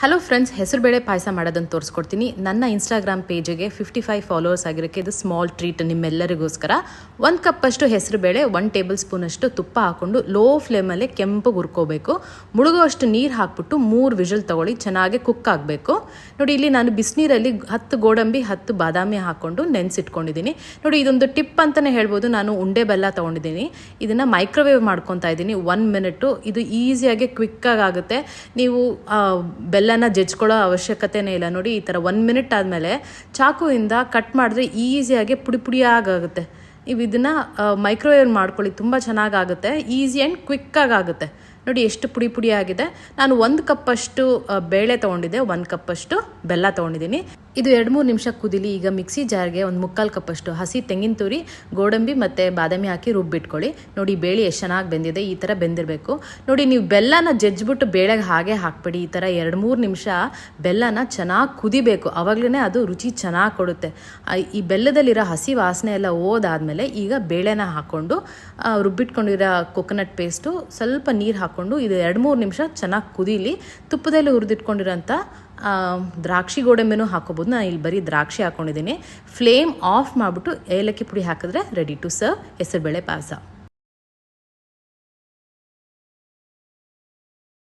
Hello friends ಹೆಸರುಬೇಳೆ ಪಾಯಸ ಮಾಡೋದನ್ನು ತೋರಿಸ್ಕೊಡ್ತೀನಿ. ನನ್ನ ಇನ್ಸ್ಟಾಗ್ರಾಮ್ ಪೇಜಿಗೆ ಫಿಫ್ಟಿ ಫೈವ್ ಫಾಲೋವರ್ಸ್ ಆಗಿರೋಕ್ಕೆ ಇದು ಸ್ಮಾಲ್ ಟ್ರೀಟ್ ನಿಮ್ಮೆಲ್ಲರಿಗೋಸ್ಕರ. ಒಂದು ಕಪ್ಪಷ್ಟು ಹೆಸರುಬೇಳೆ ಒನ್ ಟೇಬಲ್ ಸ್ಪೂನಷ್ಟು ತುಪ್ಪ ಹಾಕ್ಕೊಂಡು ಲೋ ಫ್ಲೇಮಲ್ಲೇ ಕೆಂಪಗೆ ಹುರ್ಕೋಬೇಕು. ಮುಳುಗುವಷ್ಟು ನೀರು ಹಾಕ್ಬಿಟ್ಟು ಮೂರು ವಿಷಲ್ ತೊಗೊಳ್ಳಿ ಚೆನ್ನಾಗಿ ಕುಕ್ ಆಗಬೇಕು. ನೋಡಿ ಇಲ್ಲಿ ನಾನು ಬಿಸಿನೀರಲ್ಲಿ ಹತ್ತು ಗೋಡಂಬಿ ಹತ್ತು ಬಾದಾಮಿ ಹಾಕ್ಕೊಂಡು ನೆನೆಸಿಟ್ಕೊಂಡಿದ್ದೀನಿ. ನೋಡಿ ಇದೊಂದು ಟಿಪ್ ಅಂತಲೇ ಹೇಳ್ಬೋದು. ನಾನು ಉಂಡೆ ಬೆಲ್ಲ ತೊಗೊಂಡಿದ್ದೀನಿ. ಇದನ್ನು ಮೈಕ್ರೋವೇವ್ ಮಾಡ್ಕೊತಾ ಇದ್ದೀನಿ. ಒನ್ ಮಿನಿಟು ಇದು ಈಸಿಯಾಗಿ ಕ್ವಿಕ್ಕಾಗಿ ಆಗುತ್ತೆ. ನೀವು ಆ, ಬೆಲ್ಲನ ಜಜ್ಕೊಳ್ಳೋ ಅವಶ್ಯಕತೆನೇ ಇಲ್ಲ. ನೋಡಿ, ಈ ಥರ ಒನ್ ಮಿನಿಟ್ ಆದಮೇಲೆ ಚಾಕುವಿಂದ ಕಟ್ ಮಾಡಿದ್ರೆ ಈಸಿಯಾಗಿ ಪುಡಿ ಪುಡಿಯಾಗುತ್ತೆ ನೀವು ಇದನ್ನು ಮೈಕ್ರೋವೇವ್ ಮಾಡ್ಕೊಳ್ಳಿ, ತುಂಬ ಚೆನ್ನಾಗಾಗುತ್ತೆ. ಈಸಿ ಆ್ಯಂಡ್ ಕ್ವಿಕ್ಕಾಗಿ ಆಗುತ್ತೆ ನೋಡಿ, ಎಷ್ಟು ಪುಡಿ ಪುಡಿ ಆಗಿದೆ. ನಾನು ಒಂದು ಕಪ್ಪಷ್ಟು ಬೇಳೆ ತೊಗೊಂಡಿದ್ದೆ, ಒಂದು ಕಪ್ಪಷ್ಟು ಬೆಲ್ಲ ತೊಗೊಂಡಿದ್ದೀನಿ. ಇದು ಎರಡು ಮೂರು ನಿಮಿಷ ಕುದಿಲಿ, ಈಗ ಮಿಕ್ಸಿ ಜಾರ್ಗೆ ಒಂದು ಮುಕ್ಕಾಲು ಕಪ್ಪಷ್ಟು ಹಸಿ ತೆಂಗಿನ ತುರಿ, ಗೋಡಂಬಿ ಮತ್ತು ಬಾದಾಮಿ ಹಾಕಿ ರುಬ್ಬಿಟ್ಕೊಳ್ಳಿ. ನೋಡಿ, ಬೇಳೆ ಎಷ್ಟು ಚೆನ್ನಾಗಿ ಬೆಂದಿದೆ, ಈ ಥರ ಬೆಂದಿರಬೇಕು. ನೋಡಿ, ನೀವು ಬೆಲ್ಲನ ಜಜ್ಜಿಬಿಟ್ಟು ಬೇಳೆಗೆ ಹಾಗೆ ಹಾಕ್ಬೇಡಿ. ಈ ಥರ ಎರಡು ಮೂರು ನಿಮಿಷ ಬೆಲ್ಲನ ಚೆನ್ನಾಗಿ ಕುದಿಬೇಕು. ಆವಾಗಲೇ ಅದು ರುಚಿ ಚೆನ್ನಾಗಿ ಕೊಡುತ್ತೆ. ಈ ಬೆಲ್ಲದಲ್ಲಿರೋ ಹಸಿ ವಾಸನೆ ಎಲ್ಲ ಹೋದಾದ್ಮೇಲೆ ಈಗ ಬೇಳೆನ ಹಾಕ್ಕೊಂಡು ರುಬ್ಬಿಟ್ಕೊಂಡಿರೋ ಕೊಕೊನಟ್ ಪೇಸ್ಟು ಸ್ವಲ್ಪ ನೀರು ಹಾಕ್ಕೊಂಡು ಇದು ಎರಡು ಮೂರು ನಿಮಿಷ ಚೆನ್ನಾಗಿ ಕುದೀಲಿ. ತುಪ್ಪದಲ್ಲಿ ಹುರಿದಿಟ್ಕೊಂಡಿರೋಂಥ ದ್ರಾಕ್ಷಿ ಗೋಡಂಬಿನೂ ಹಾಕೋಬೋದು. ನಾನು ಇಲ್ಲಿ ಬರೀ ದ್ರಾಕ್ಷಿ ಹಾಕ್ಕೊಂಡಿದ್ದೀನಿ ಫ್ಲೇಮ್ ಆಫ್ ಮಾಡಿಬಿಟ್ಟು ಏಲಕ್ಕಿ ಪುಡಿ ಹಾಕಿದ್ರೆ ರೆಡಿ ಟು ಸರ್ವ್ ಹೆಸರುಬೇಳೆ ಪಾಯಸ.